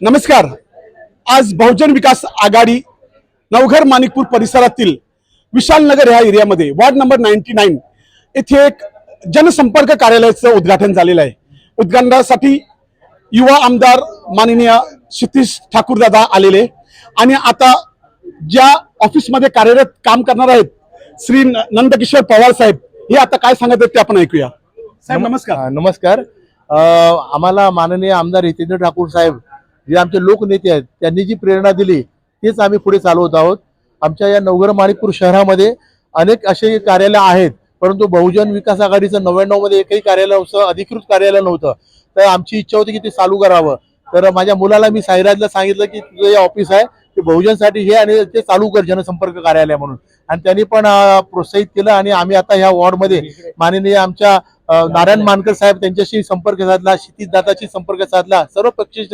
नमस्कार. आज बहुजन विकास आघाडी नवघर माणिकपूर परिसरातील विशालनगर ह्या एरियामध्ये वार्ड नंबर नाईन्टी नाईन येथे एक जनसंपर्क कार्यालयाचं उद्घाटन झालेलं आहे. उद्घाटनासाठी युवा आमदार माननीय क्षितिश ठाकूरदादा आलेले. आणि आता ज्या ऑफिसमध्ये कार्यरत काम करणार आहेत श्री नंदकिशोर पवार साहेब हे आता काय सांगत आहेत ते आपण ऐकूया. साहेब नमस्कार. नमस्कार. आम्हाला माननीय आमदार हितेंद्र ठाकूर साहेब जे आमचे लोकनेते आहेत त्यांनी जी प्रेरणा दिली तेच आम्ही पुढे चालवत आहोत. आमच्या या नवगर माणिकपूर शहरामध्ये अनेक असे कार्यालय आहेत परंतु बहुजन विकास आघाडीचं नव्याण्णवमध्ये एकही कार्यालय नव्हतं अधिकृत कार्यालय नव्हतं. तर आमची इच्छा होती की ते चालू करावं. तर माझ्या मुलाला मी साईराजला सांगितलं की तुझं हे ऑफिस आहे ते बहुजनसाठी हे आणि ते चालू कर जनसंपर्क कार्यालय म्हणून. आणि त्यांनी पण प्रोत्साहित केलं आणि आम्ही आता ह्या वॉर्डमध्ये माननीय आमच्या नारायण मानकर साहेब त्यांच्याशी संपर्क साधला क्षितिज दादाशी संपर्क साधला सर्व पक्षी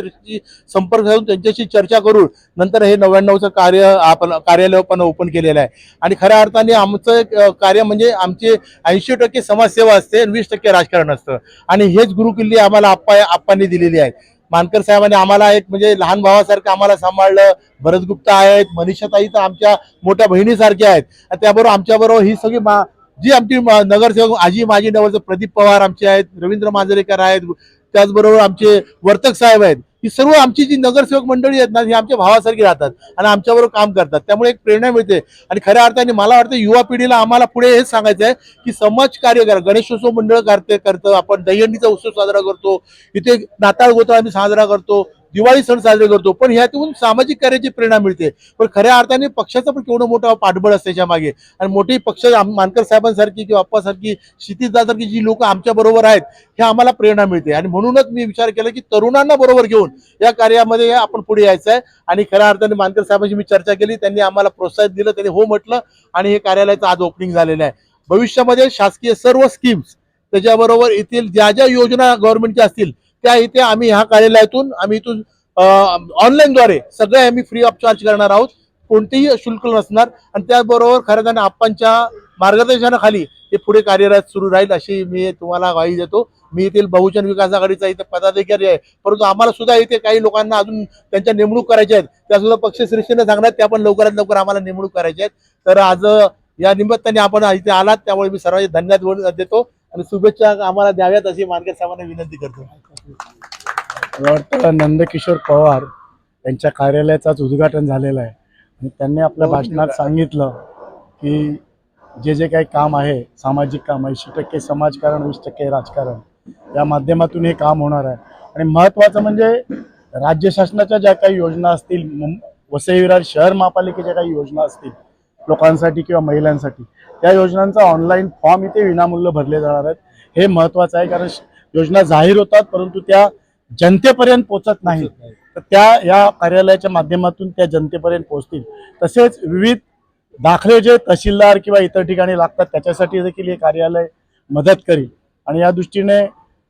संपर्क साधून त्यांच्याशी चर्चा करून नंतर हे नव्याण्णवचं कार्य आपण कार्यालय पण ओपन केलेलं आहे. आणि खऱ्या अर्थाने आमचं कार्य म्हणजे आमचे ऐंशी टक्के समाजसेवा असते आणि वीस टक्के राजकारण असतं. आणि हेच गुरुकिल्ली आम्हाला आप्पा आप्पांनी दिलेली आहेत मानकर साहेबांनी आम्हाला एक म्हणजे लहान भावासारखं आम्हाला सांभाळलं. भरत गुप्ता आहेत मनीषाताई तर आमच्या मोठ्या बहिणीसारख्या आहेत. त्याबरोबर आमच्याबरोबर ही सगळी मा जी आमची नगरसेवक आजी माजी नगरसेवक प्रदीप पवार आमचे आहेत रवींद्र मांजरेकर आहेत त्याचबरोबर आमचे वर्तक साहेब आहेत ही सर्व आमची जी नगरसेवक मंडळी आहेत ना ही आमच्या भावासारखी राहतात आणि आमच्याबरोबर काम करतात. त्यामुळे एक प्रेरणा मिळते. आणि खऱ्या अर्थाने मला वाटतं युवा पिढीला आम्हाला पुढे हेच सांगायचं आहे की समाज कार्य करा गणेशोत्सव मंडळ करते करतं. आपण दहीहंडीचा उत्सव साजरा करतो. इथे नाताळ गोता आम्ही साजरा करतो. दिवाळी सण साजरे करतो. पण ह्यातून सामाजिक कार्याची प्रेरणा मिळते. पण खऱ्या अर्थाने पक्षाचं पण केवढं मोठं पाठबळ असतं त्याच्यामागे. आणि मोठी पक्ष मानकर साहेबांसारखी किंवा अप्पासारखी क्षितिजदासारखी जी लोक आमच्या बरोबर आहेत हे आम्हाला प्रेरणा मिळते. आणि म्हणूनच मी विचार केला की तरुणांना बरोबर घेऊन या कार्यामध्ये आपण पुढे यायचं आहे. आणि खऱ्या अर्थाने मानकर साहेबांशी मी चर्चा केली. त्यांनी आम्हाला प्रोत्साहित दिलं. त्यांनी हो म्हटलं. आणि हे कार्यालयाचं आज ओपनिंग झालेलं आहे. भविष्यामध्ये शासकीय सर्व स्कीम्स त्याच्याबरोबर येथील ज्या ज्या योजना गव्हर्नमेंटच्या असतील त्या इथे आम्ही ह्या कार्यालयातून आम्ही इथून ऑनलाईनद्वारे सगळे आम्ही फ्री ऑफ चार्ज करणार आहोत. कोणतेही शुल्क नसणार. आणि त्याचबरोबर खरं आप्पांच्या मार्गदर्शनाखाली हे पुढे कार्यरत सुरू राहील अशी मी तुम्हाला ग्वाही देतो. मी येथील बहुजन विकास आघाडीचा इथे पदाधिकारी आहे. परंतु आम्हाला सुद्धा इथे काही लोकांना अजून त्यांच्या नेमणूक करायच्या आहेत. त्या सुद्धा पक्षश्रेष्ठीने सांगण्यात त्या पण लवकरात लवकर आम्हाला नेमणूक करायच्या आहेत. तर आज या निमित्ताने आपण इथे आलात. त्यामुळे मी सर्वांचे धन्यवाद देतो. आणि शुभेच्छा आम्हाला द्याव्यात अशी मानकर साहेबांना विनंती करतो. मला वाटतं नंदकिशोर पवार यांच्या कार्यालयाचं आज उद्घाटन झालेलं आहे. आणि त्यांनी आपल्या भाषणात सांगितलं की जे जे काही काम आहे सामाजिक काम ऐंशी टक्के समाजकारण वीस टक्के राजकारण या माध्यमातून हे काम होणार आहे. आणि महत्त्वाचं म्हणजे राज्य शासनाच्या ज्या काही योजना असतील वसई विरार शहर महापालिकेच्या काही योजना असतील लोकांसाठी किंवा महिलांसाठी त्या योजनांचा ऑनलाईन फॉर्म इथे विनामूल्य भरले जाणार आहेत. हे महत्त्वाचं आहे कारण योजना जाहीर होतात परंतु त्या जनतेपर्यंत पोचत नाही. तर त्या या कार्यालयाच्या माध्यमातून त्या जनतेपर्यंत पोहोचतील. तसेच विविध दाखले जे तहसीलदार किंवा इतर ठिकाणी लागतात त्याच्यासाठी देखील हे कार्यालय मदत करील. आणि या दृष्टीने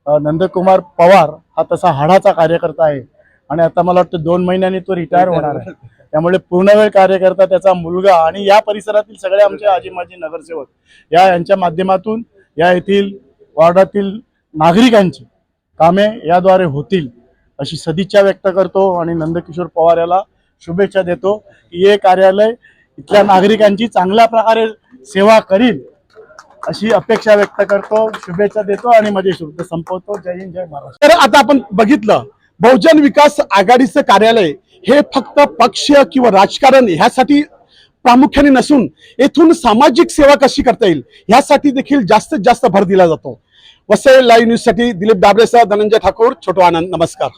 नंदकुमार पवार हा तसा हाडाचा कार्यकर्ता आहे. आणि आता मला वाटतं दोन महिन्यांनी तो रिटायर होणार आहे. त्यामुळे पूर्णवेळ कार्यकर्ता त्याचा मुलगा आणि या परिसरातील सगळे आमचे आजी माजी नगरसेवक या यांच्या माध्यमातून या येथील वॉर्डातील नागरिकांची कामे याद्वारे होतील अशी सदिच्छा व्यक्त करतो आणि नंदकिशोर पवार याला शुभेच्छा देतो की हे कार्यालय इथल्या नागरिकांची चांगल्या प्रकारे सेवा करील अशी अपेक्षा व्यक्त करतो शुभेच्छा देतो आणि माझे शब्द संपवतो. जय हिंद जय महाराष्ट्र. तर आता आपण बघितलं बहुजन विकास आघाडीचं कार्यालय हे फक्त पक्ष किंवा राजकारण ह्यासाठी प्रामुख्याने नसून येथून सामाजिक सेवा कशी करता येईल ह्यासाठी देखील जास्तीत जास्त भर दिला जातो. वसई लाईव्ह न्यूजसाठी दिलीप डाबरेसह धनंजय ठाकूर छोटो आनंद. नमस्कार.